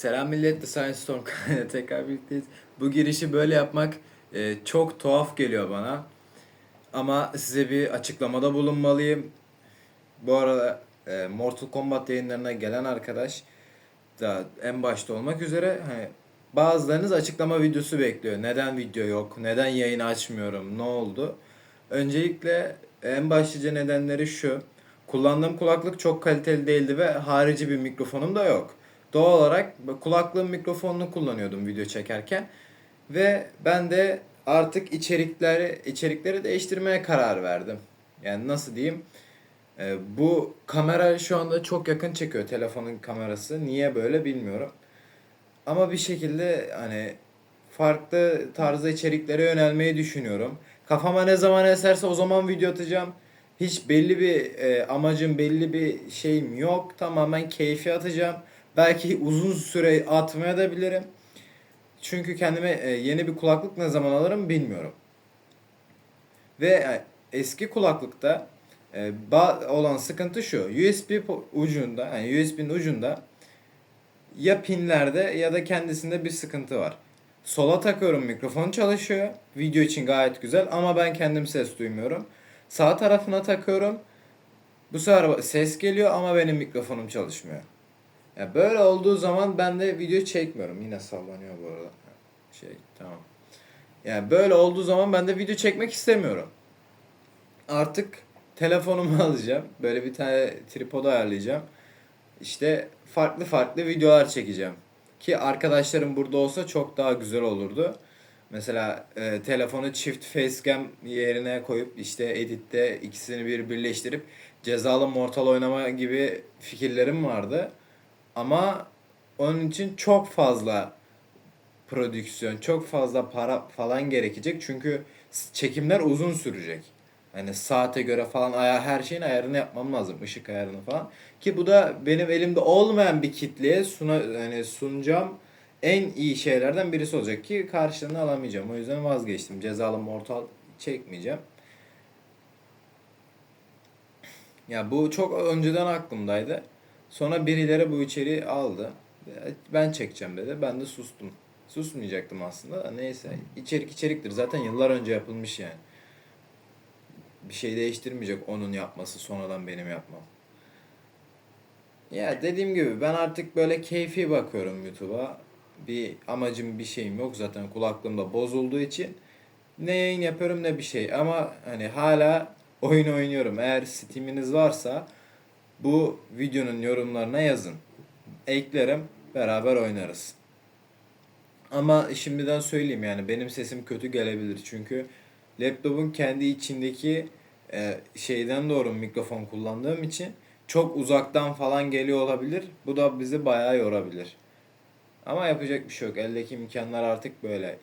Selam millet, The Science Storm kanalıyla tekrar birlikteyiz. Bu girişi böyle yapmak e, çok tuhaf geliyor bana. Ama size bir açıklamada bulunmalıyım. Bu arada e, Mortal Kombat yayınlarına gelen arkadaş da en başta olmak üzere hani bazılarınız açıklama videosu bekliyor. Neden video yok? Neden yayın açmıyorum? Ne oldu? Öncelikle en başlıca nedenleri şu. Kullandığım kulaklık çok kaliteli değildi ve harici bir mikrofonum da yok. Doğal olarak kulaklığın mikrofonunu kullanıyordum video çekerken. Ve ben de artık içerikleri içerikleri değiştirmeye karar verdim. Yani nasıl diyeyim? Bu kamera şu anda çok yakın çekiyor telefonun kamerası. Niye böyle bilmiyorum. Ama bir şekilde hani farklı tarzda içeriklere yönelmeyi düşünüyorum. Kafama ne zaman eserse o zaman video atacağım. Hiç belli bir e, amacım, belli bir şeyim yok. Tamamen keyfi atacağım. Belki uzun süre atmaya da bilirim. Çünkü kendime e, yeni bir kulaklık ne zaman alırım bilmiyorum. Ve e, eski kulaklıkta e, olan sıkıntı şu. USB ucunda, yani USB'nin ucunda ya pinlerde ya da kendisinde bir sıkıntı var. Sola takıyorum mikrofon çalışıyor. Video için gayet güzel ama ben kendim ses duymuyorum. Sağ tarafına takıyorum. Bu sefer ses geliyor ama benim mikrofonum çalışmıyor. Ya böyle olduğu zaman ben de video çekmiyorum. Yine sallanıyor bu arada. Şey tamam. Yani böyle olduğu zaman ben de video çekmek istemiyorum. Artık telefonumu alacağım. Böyle bir tane tripod ayarlayacağım. İşte farklı farklı videolar çekeceğim. Ki arkadaşlarım burada olsa çok daha güzel olurdu. Mesela e, telefonu çift facecam yerine koyup işte editte ikisini bir birleştirip cezalı mortal oynama gibi fikirlerim vardı. Ama onun için çok fazla prodüksiyon, çok fazla para falan gerekecek. Çünkü çekimler uzun sürecek. Hani saate göre falan aya her şeyin ayarını yapmam lazım. ışık ayarını falan. Ki bu da benim elimde olmayan bir kitleye suna, hani sunacağım en iyi şeylerden birisi olacak ki karşılığını alamayacağım. O yüzden vazgeçtim. Cezalı Mortal çekmeyeceğim. Ya bu çok önceden aklımdaydı. Sonra birileri bu içeriği aldı. Ben çekeceğim dedi. Ben de sustum. Susmayacaktım aslında da neyse. İçerik içeriktir. Zaten yıllar önce yapılmış yani. Bir şey değiştirmeyecek onun yapması sonradan benim yapmam. Ya dediğim gibi ben artık böyle keyfi bakıyorum YouTube'a. Bir amacım bir şeyim yok zaten kulaklığımda bozulduğu için. Ne yayın yapıyorum ne bir şey ama hani hala oyun oynuyorum. Eğer Steam'iniz varsa bu videonun yorumlarına yazın. Eklerim beraber oynarız. Ama şimdiden söyleyeyim yani benim sesim kötü gelebilir çünkü laptopun kendi içindeki e, şeyden doğru mikrofon kullandığım için çok uzaktan falan geliyor olabilir. Bu da bizi bayağı yorabilir. Ama yapacak bir şey yok. Eldeki imkanlar artık böyle.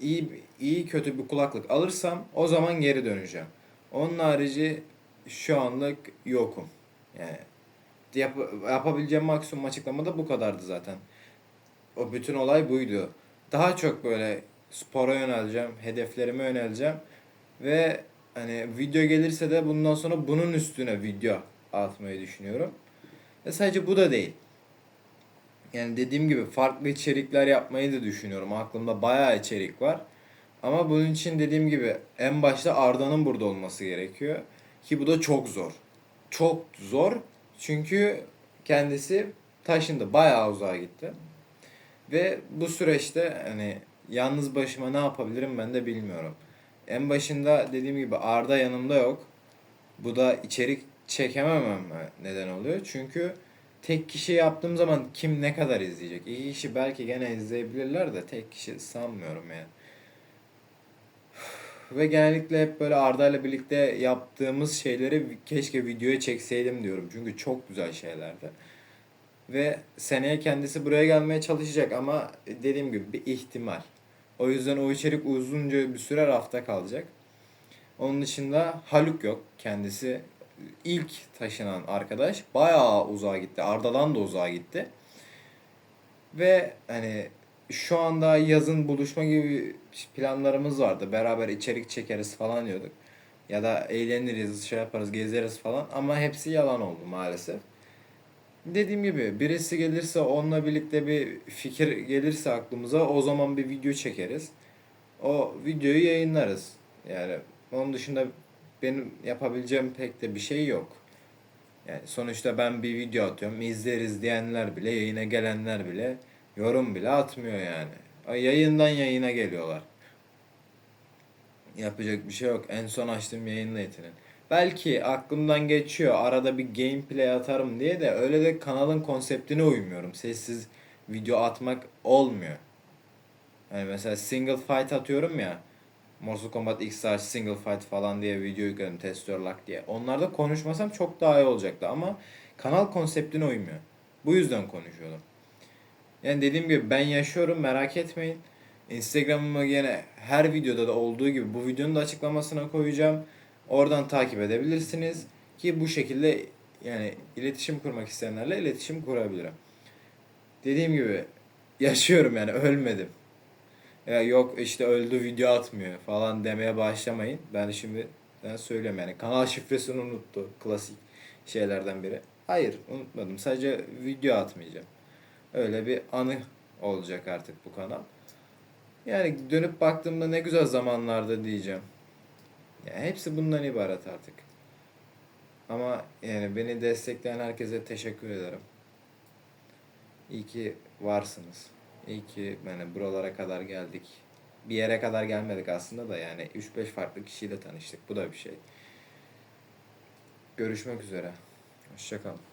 İyi iyi kötü bir kulaklık alırsam o zaman geri döneceğim. Onun harici şu anlık yokum. Yani yap, yapabileceğim maksimum açıklama da bu kadardı zaten. O bütün olay buydu. Daha çok böyle spora yöneleceğim, hedeflerime yöneleceğim ve hani video gelirse de bundan sonra bunun üstüne video atmayı düşünüyorum. Ve sadece bu da değil. Yani dediğim gibi farklı içerikler yapmayı da düşünüyorum. Aklımda bayağı içerik var. Ama bunun için dediğim gibi en başta Arda'nın burada olması gerekiyor. Ki bu da çok zor. Çok zor. Çünkü kendisi taşındı. Bayağı uzağa gitti. Ve bu süreçte hani yalnız başıma ne yapabilirim ben de bilmiyorum. En başında dediğim gibi Arda yanımda yok. Bu da içerik çekememem neden oluyor. Çünkü tek kişi yaptığım zaman kim ne kadar izleyecek? İki kişi belki gene izleyebilirler de tek kişi sanmıyorum yani. Ve genellikle hep böyle Arda ile birlikte yaptığımız şeyleri keşke videoya çekseydim diyorum. Çünkü çok güzel şeylerdi. Ve seneye kendisi buraya gelmeye çalışacak ama dediğim gibi bir ihtimal. O yüzden o içerik uzunca bir süre rafta kalacak. Onun dışında Haluk yok. Kendisi ilk taşınan arkadaş. Bayağı uzağa gitti. Arda'dan da uzağa gitti. Ve hani şu anda yazın buluşma gibi planlarımız vardı. Beraber içerik çekeriz falan diyorduk. Ya da eğleniriz, şey yaparız, gezeriz falan. Ama hepsi yalan oldu maalesef. Dediğim gibi birisi gelirse onunla birlikte bir fikir gelirse aklımıza o zaman bir video çekeriz. O videoyu yayınlarız. Yani onun dışında benim yapabileceğim pek de bir şey yok. Yani sonuçta ben bir video atıyorum. izleriz diyenler bile, yayına gelenler bile yorum bile atmıyor yani. Yayından yayına geliyorlar. Yapacak bir şey yok. En son açtığım yayınla yetinin. Belki aklımdan geçiyor arada bir gameplay atarım diye de öyle de kanalın konseptine uymuyorum. Sessiz video atmak olmuyor. Yani mesela single fight atıyorum ya. Mortal Kombat X Single Fight falan diye video yükledim testör lock diye. Onlarda konuşmasam çok daha iyi olacaktı ama kanal konseptine uymuyor. Bu yüzden konuşuyordum. Yani dediğim gibi ben yaşıyorum merak etmeyin. Instagram'ıma yine her videoda da olduğu gibi bu videonun da açıklamasına koyacağım. Oradan takip edebilirsiniz ki bu şekilde yani iletişim kurmak isteyenlerle iletişim kurabilirim. Dediğim gibi yaşıyorum yani ölmedim. Ya yok işte öldü video atmıyor falan demeye başlamayın. Ben şimdi ben söylüyorum yani kanal şifresini unuttu. Klasik şeylerden biri. Hayır unutmadım. Sadece video atmayacağım. Öyle bir anı olacak artık bu kanal. Yani dönüp baktığımda ne güzel zamanlarda diyeceğim. Ya hepsi bundan ibaret artık. Ama yani beni destekleyen herkese teşekkür ederim. İyi ki varsınız. İyi ki yani buralara kadar geldik. Bir yere kadar gelmedik aslında da yani 3-5 farklı kişiyle tanıştık. Bu da bir şey. Görüşmek üzere. Hoşçakalın.